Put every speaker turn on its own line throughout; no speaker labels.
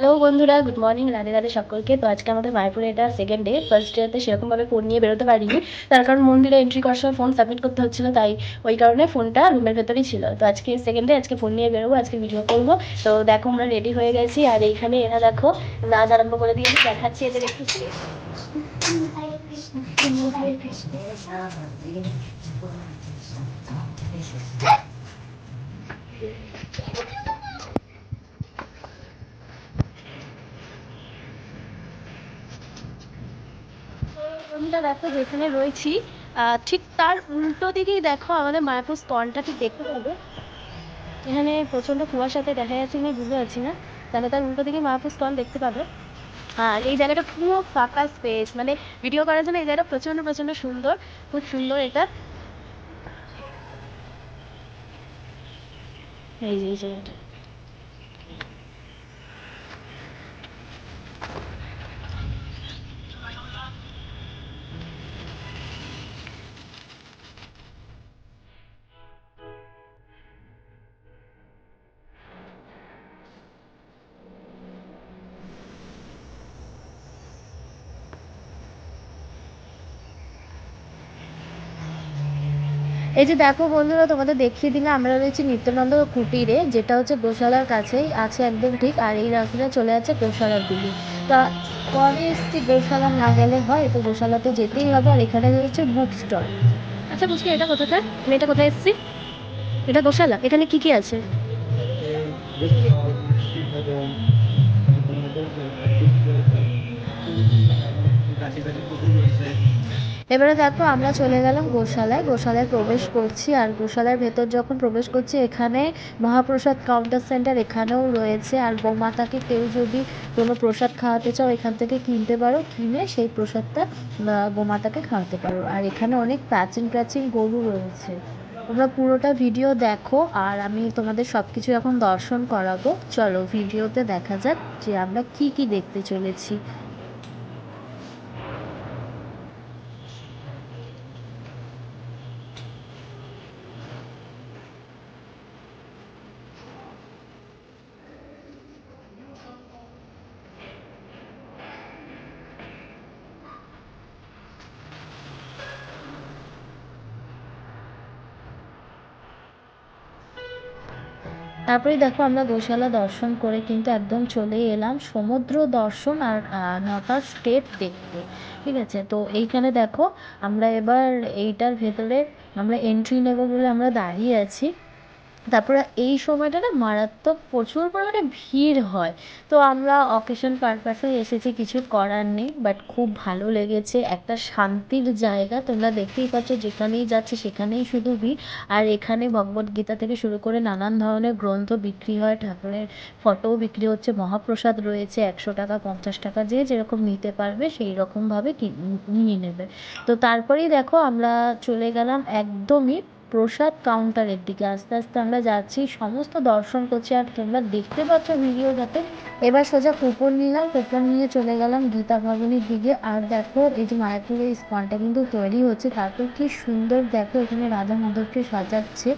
Hello বন্ধুরা good morning Radhe Radhe সকলকে। তো আজকে আমাদের মায়াপুরে এটা সেকেন্ড ডে ফার্স্ট ডেতে সেরকমভাবে ফোন নিয়ে বেরোতে পারিনি। তার কারণ মন্দিরে এন্ট্রি করার সময় ফোন সাবমিট করতে হচ্ছিল, তাই ওই কারণে ফোনটা রুমের ভেতরেই ছিল। তো আজকে সেকেন্ড ডে আজকে ফোন নিয়ে বেরোবো, আজকে ভিডিও করব। তো দেখো, আমরা রেডি হয়ে গেছি। আর এইখানে এরা দেখো, নাচ আরম্ভ করে দিয়েছি, দেখাচ্ছি এদের একটু রুমটা দেখো যেখানে রয়েছি ঠিক তার উল্টো দিকেই দেখো আমাদের মায়াপুর স্তলটা ঠিক দেখতে পাবে। এখানে প্রচণ্ড কুয়াশাতে দেখা যাচ্ছে কিনা বুঝতে পারছি না। তাহলে তার উল্টো দিকে মায়াপুর স্তল দেখতে পাবে। আর এই জায়গাটা পুরো ফাঁকা স্পেস মানে ভিডিও করার জন্য এই জায়গাটা প্রচণ্ড প্রচণ্ড সুন্দর। খুব সুন্দর এটা। এই যে, এই জায়গাটা। এই যে দেখো বন্ধুরা, তোমাদের দেখিয়ে দিলে আমরা রয়েছি নিত্যানন্দ কুটিরে, যেটা হচ্ছে গোশালার কাছেই আছে একদম ঠিক, আর এই রাস্তাটা চলে যাচ্ছে গোশালার দিকে। তা কবে এসছি গোশালা না গেলে হয়? তো গোশালাতে যেতেই হবে, আর এখানে রয়েছে বুক স্টল আচ্ছা বুঝছি এটা কোথাকার আমি এটা কোথায় এসছি? এটা গোশালা এখানে কি কি আছে? এবারে দেখো আমরা চলে গেলাম গোশালায়। গোশালায় প্রবেশ করছি আর গোশালার ভেতর যখন প্রবেশ করছি এখানে মহাপ্রসাদ কাউন্টার সেন্টার এখানেও রয়েছে। আর গোমাতাকে কেউ যদি কোনো প্রসাদ খাওয়াতে চাও এখান থেকে কিনতে পারো। কিনে সেই প্রসাদটা আহ, গোমাতাকে খাওয়াতে পারো। আর এখানে অনেক প্রাচীন প্রাচীন গরু রয়েছে। তোমরা পুরোটা ভিডিও দেখো আর আমি তোমাদের সব কিছু এখন দর্শন করাবো। চলো ভিডিওতে দেখা যাক যে আমরা কি কি দেখতে চলেছি। তারপরে দেখো আমরা গোশালা দর্শন করে কিন্তু একদম চলে এলাম সমুদ্র দর্শন আর নটা স্টেট দেখতে, ঠিক আছে? তো এইখানে দেখো আমরা এবার এইটার ভেতরে আমরা এন্ট্রি নেব বলে আমরা দাঁড়িয়ে আছি। তারপরে এই সময়টা না মারাত্মক প্রচুর পরিমাণে ভিড় হয়। তো আমরা অকেশন পারপাসে এসেছি, কিছু করার নেই বাট খুব ভালো লেগেছে, একটা শান্তির জায়গা। তোমরা দেখতেই পাচ্ছ, যেখানেই যাচ্ছে সেখানেই শুধু ভিড়। আর এখানে ভগবদ্গীতা থেকে শুরু করে নানান ধরনের গ্রন্থ বিক্রি হয়, ঠাকুরের ফটোও বিক্রি হচ্ছে, মহাপ্রসাদ রয়েছে, একশো টাকা, পঞ্চাশ টাকা, যে যেরকম নিতে পারবে সেই রকমভাবে নিয়ে নেবে। তো তারপরেই দেখো আমরা চলে গেলাম একদমই প্রসাদ কাউন্টারের দিকে। আস্তে আস্তে আমরা যাচ্ছি, সমস্ত দর্শন করছি, আর তোমরা দেখতে পাচ্ছ ভিডিওটাতে এবার সোজা কুপন নিলাম, কুপন নিয়ে চলে গেলাম গীতা ভবনের দিকে। আর দেখো, এই যে মায়াপুরের এই স্পনটা কিন্তু তৈরি হচ্ছে, তারপর কি সুন্দর দেখো, এখানে রাধা মাধবকে সাজাচ্ছে।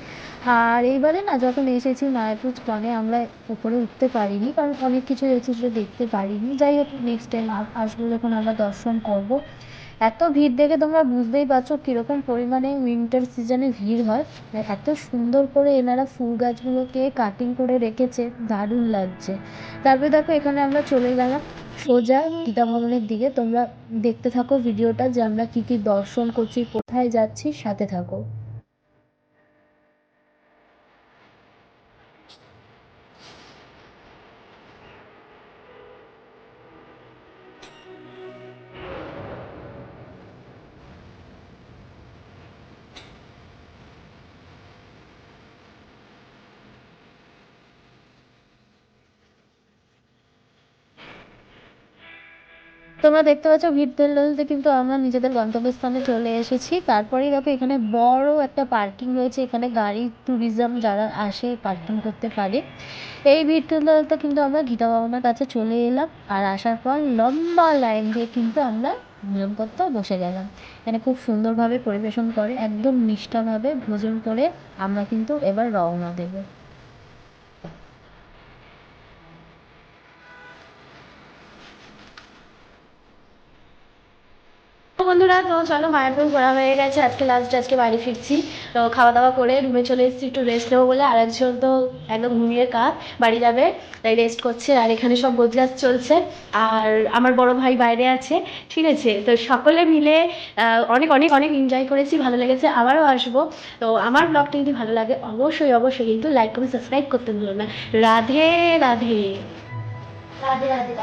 আর এইবারে না, যখন এসেছি মায়াপুর স্পনে আমরা উপরে উঠতে পারিনি, কারণ অনেক কিছু সেটা দেখতে পারিনি। যাই হোক নেক্সট টাইম আসব যখন আমরা দর্শন করব। এত ভিড় দেখে তোমরা বুঝতেই পারছ কীরকম পরিমাণে উইন্টার সিজনে ভিড় হয়। এত সুন্দর করে এনারা ফুল গাছগুলোকে কাটিং করে রেখেছে, দারুণ লাগছে। তারপরে দেখো এখানে আমরা চলে গেলাম সোজা গীতা ভবনের দিকে। তোমরা দেখতে থাকো ভিডিওটা যে আমরা কী কী দর্শন করছি, কোথায় যাচ্ছি, সাথে থাকো। তোমরা দেখতে পাচ্ছ ভিড় ঠেলতে কিন্তু আমরা নিজেদের গন্তব্যস্থানে চলে এসেছি। তারপরেই দেখো এখানে বড় একটা পার্কিং রয়েছে। এখানে গাড়ি ট্যুরিজম যারা আসে পার্কিং করতে পারে। এই ভিড় ঠেলতে কিন্তু আমরা গীতা ভবনের কাছে চলে এলাম আর আসার পর লম্বা লাইন দিয়ে কিন্তু আমরা ভোজন করতে বসে গেলাম। এখানে খুব সুন্দরভাবে পরিবেশন করে, একদম নিষ্ঠাভাবে ভোজন করে আমরা কিন্তু এবার রওনা দেবো। বন্ধুরা, তো চলো মায়ের মায়াপুর ঘোরা হয়ে গেছে। আজকে লাস্ট আজকে বাড়ি ফিরছি। তো খাওয়া দাওয়া করে রুমে চলে এসেছি, একটু রেস্ট নেব বলে। আর একজন তো একদম ঘুমিয়ে কাত, বাড়ি যাবে, তাই রেস্ট করছে। আর এখানে সব গোজগাছ চলছে। আর আমার বড় ভাই বাইরে আছে, ঠিক আছে? তো সকলে মিলে অনেক অনেক অনেক এনজয় করেছি, ভালো লেগেছে। আবারও আসব। তো আমার ব্লগটা যদি ভালো লাগে, অবশ্যই অবশ্যই কিন্তু লাইক কমেন্ট সাবস্ক্রাইব করতে ভুলো না। রাধে রাধে। রাধে রাধে